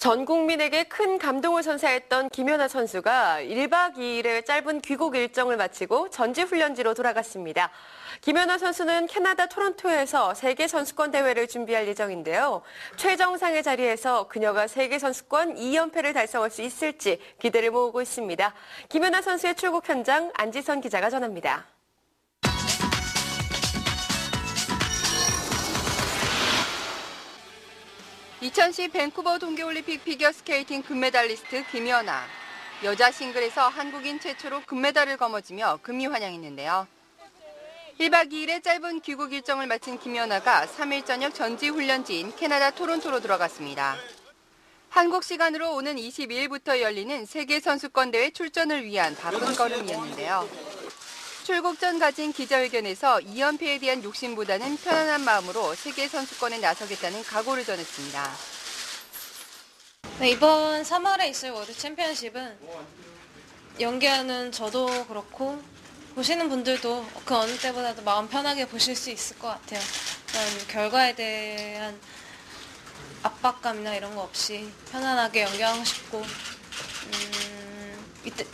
전 국민에게 큰 감동을 선사했던 김연아 선수가 1박 2일의 짧은 귀국 일정을 마치고 전지훈련지로 돌아갔습니다. 김연아 선수는 캐나다 토론토에서 세계 선수권 대회를 준비할 예정인데요. 최정상의 자리에서 그녀가 세계 선수권 2연패를 달성할 수 있을지 기대를 모으고 있습니다. 김연아 선수의 출국 현장 안지선 기자가 전합니다. 2010 밴쿠버 동계올림픽 피겨스케이팅 금메달리스트 김연아. 여자 싱글에서 한국인 최초로 금메달을 거머쥐며 금이 환영했는데요. 1박 2일의 짧은 귀국 일정을 마친 김연아가 3일 저녁 전지 훈련지인 캐나다 토론토로 들어갔습니다. 한국 시간으로 오는 22일부터 열리는 세계 선수권 대회 출전을 위한 바쁜 걸음이었는데요. 출국 전 가진 기자회견에서 2연패에 대한 욕심보다는 편안한 마음으로 세계 선수권에 나서겠다는 각오를 전했습니다. 네, 이번 3월에 있을 월드 챔피언십은 연기하는 저도 그렇고 보시는 분들도 그 어느 때보다도 마음 편하게 보실 수 있을 것 같아요. 결과에 대한 압박감이나 이런 거 없이 편안하게 연기하고 싶고 음, 이때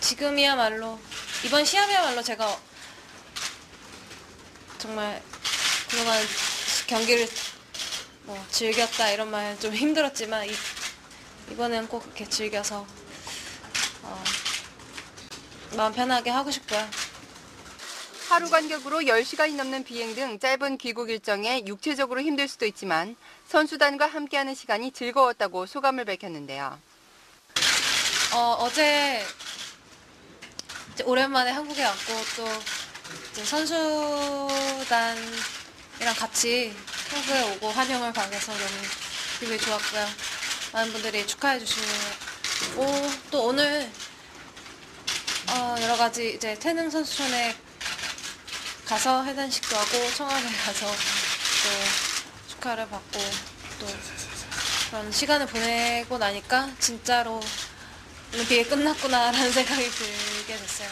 지금이야말로 이번 시합이야말로 제가 정말 그동안 경기를 뭐 즐겼다 이런 말 좀 힘들었지만 이, 이번엔 꼭 이렇게 즐겨서 어, 마음 편하게 하고 싶고요. 하루 간격으로 10시간이 넘는 비행 등 짧은 귀국 일정에 육체적으로 힘들 수도 있지만 선수단과 함께하는 시간이 즐거웠다고 소감을 밝혔는데요. 어, 어제 오랜만에 한국에 왔고 또 이제 선수단이랑 같이 한국에 오고 환영을 받아서 너무 기분이 좋았고요. 많은 분들이 축하해 주시고 또 오늘 어, 여러 가지 이제 태릉 선수촌에 가서 해단식도 하고 청와대 가서 또 축하를 받고 또 그런 시간을 보내고 나니까 진짜로 올림픽이 끝났구나라는 생각이 들 게 됐어요.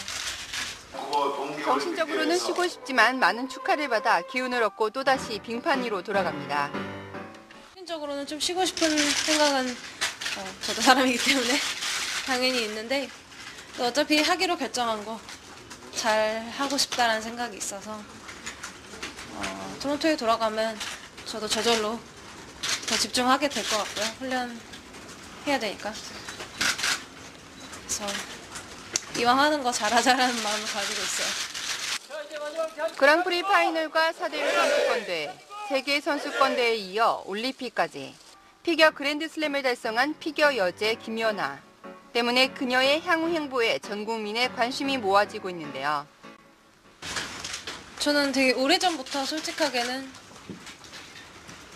정신적으로는 쉬고 싶지만 많은 축하를 받아 기운을 얻고 또다시 빙판 위로 돌아갑니다. 개인적으로는 좀 쉬고 싶은 생각은 어, 저도 사람이기 때문에 당연히 있는데 또 어차피 하기로 결정한 거 잘 하고 싶다라는 생각이 있어서 어, 토론토에 돌아가면 저도 저절로 더 집중하게 될 것 같고요. 훈련해야 되니까. 그래서 이왕 하는 거 잘하자라는 마음을 가지고 있어요. 그랑프리 파이널과 4대1 선수권대회, 세계 선수권대회에 이어 올림픽까지 피겨 그랜드슬램을 달성한 피겨 여제 김연아. 때문에 그녀의 향후 행보에 전 국민의 관심이 모아지고 있는데요. 저는 되게 오래전부터 솔직하게는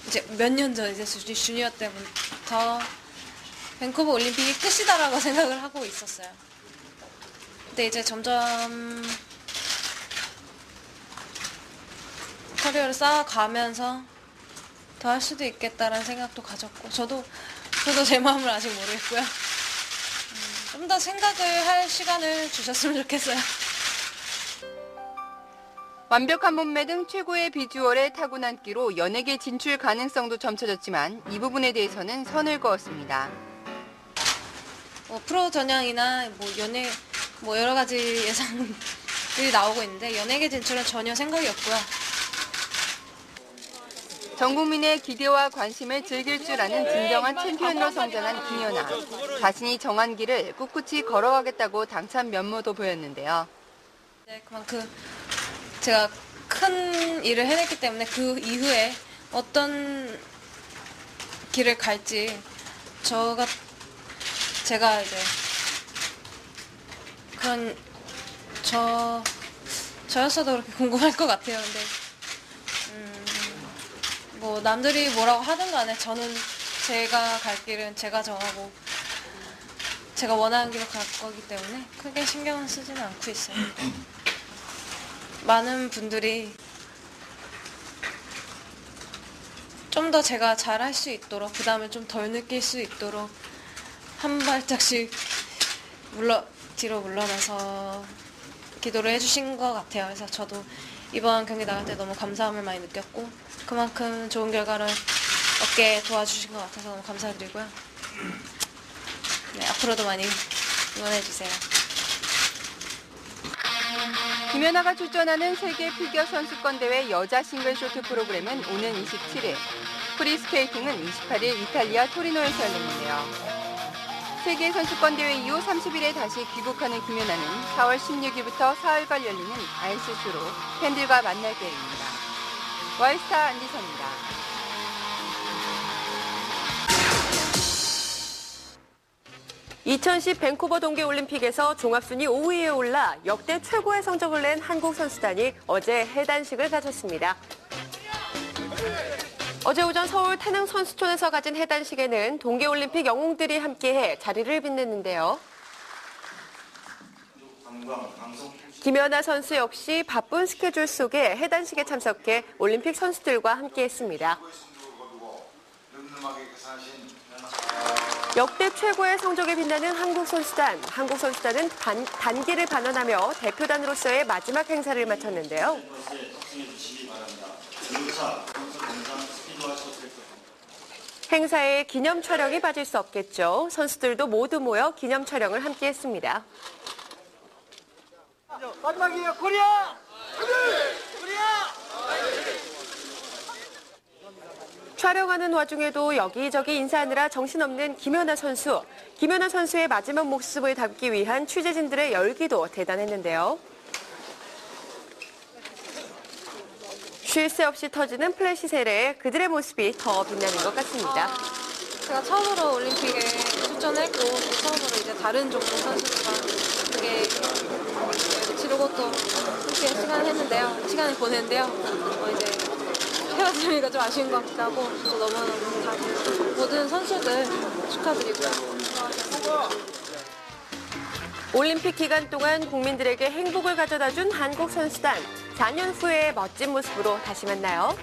이제 몇 년 전 이제 주- 주니어 때부터 밴쿠버 올림픽이 끝이다라고 생각을 하고 있었어요. 근데 이제 점점 커리어를 쌓아가면서 더 할 수도 있겠다라는 생각도 가졌고 저도 저도 제 마음을 아직 모르겠고요. 음, 좀더 생각을 할 시간을 주셨으면 좋겠어요. 완벽한 몸매 등 최고의 비주얼에 타고난 끼로 연예계 진출 가능성도 점쳐졌지만 이 부분에 대해서는 선을 그었습니다. 뭐 프로 전향이나 뭐 연예 뭐 여러 가지 예상들이 나오고 있는데 연예계 진출은 전혀 생각이 없고요. 전 국민의 기대와 관심을 즐길 줄 아는 진정한 챔피언으로 성장한 김연아. 자신이 정한 길을 꿋꿋이 걸어가겠다고 당찬 면모도 보였는데요. 네, 그만큼 제가 큰 일을 해냈기 때문에 그 이후에 어떤 길을 갈지 저가 제가 이제 그런 저 저였어도 그렇게 궁금할 것 같아요. 근데 음, 뭐 남들이 뭐라고 하든 간에 저는 제가 갈 길은 제가 정하고 제가 원하는 길로 갈 거기 때문에 크게 신경은 쓰지는 않고 있어요. 많은 분들이 좀 더 제가 잘할 수 있도록 부담을 좀 덜 느낄 수 있도록 한 발짝씩 물러 뒤로 물러나서 기도를 해주신 것 같아요. 그래서 저도 이번 경기 나갈 때 너무 감사함을 많이 느꼈고 그만큼 좋은 결과를 얻게 도와주신 것 같아서 너무 감사드리고요. 네, 앞으로도 많이 응원해주세요. 김연아가 출전하는 세계 피겨 선수권 대회 여자 싱글 쇼트 프로그램은 오는 27일, 프리스케이팅은 28일 이탈리아 토리노에서 열리는데요. 세계 선수권 대회 이후 30일에 다시 귀국하는 김연아는 4월 16일부터 사흘간 열리는 아이스쇼로 팬들과 만날 계획입니다. 와이스타 안지선입니다. (2010) 밴쿠버 동계올림픽에서 종합순위 5위에 올라 역대 최고의 성적을 낸 한국 선수단이 어제 해단식을 가졌습니다. 어제 오전 서울 태릉 선수촌에서 가진 해단식에는 동계올림픽 영웅들이 함께해 자리를 빛냈는데요. 김연아 선수 역시 바쁜 스케줄 속에 해단식에 참석해 올림픽 선수들과 함께했습니다. 역대 최고의 성적에 빛나는 한국 선수단. 한국 선수단은 단, 단기를 반환하며 대표단으로서의 마지막 행사를 마쳤는데요. 행사에 기념 촬영이 빠질 수 없겠죠. 선수들도 모두 모여 기념 촬영을 함께 했습니다. 마지막이에요 코리아 촬영하는 와중에도 여기저기 인사하느라 정신없는 김연아 선수. 김연아 선수의 마지막 모습을 담기 위한 취재진들의 열기도 대단했는데요. 쉴 새 없이 터지는 플래시 세례에 그들의 모습이 더 빛나는 것 같습니다. 제가 처음으로 올림픽에 출전했고 또 처음으로 이제 다른 종목 선수들과 함께 치르고 또 함께 시간을 했는데요. 시간을 보냈는데요. 어, 이제 헤어지니까 좀 아쉬운 것 같기도 하고 또 너무너무 다 모든 선수들 축하드리고요. 올림픽 기간 동안 국민들에게 행복을 가져다 준 한국 선수단. 4년 후에 멋진 모습으로 다시 만나요.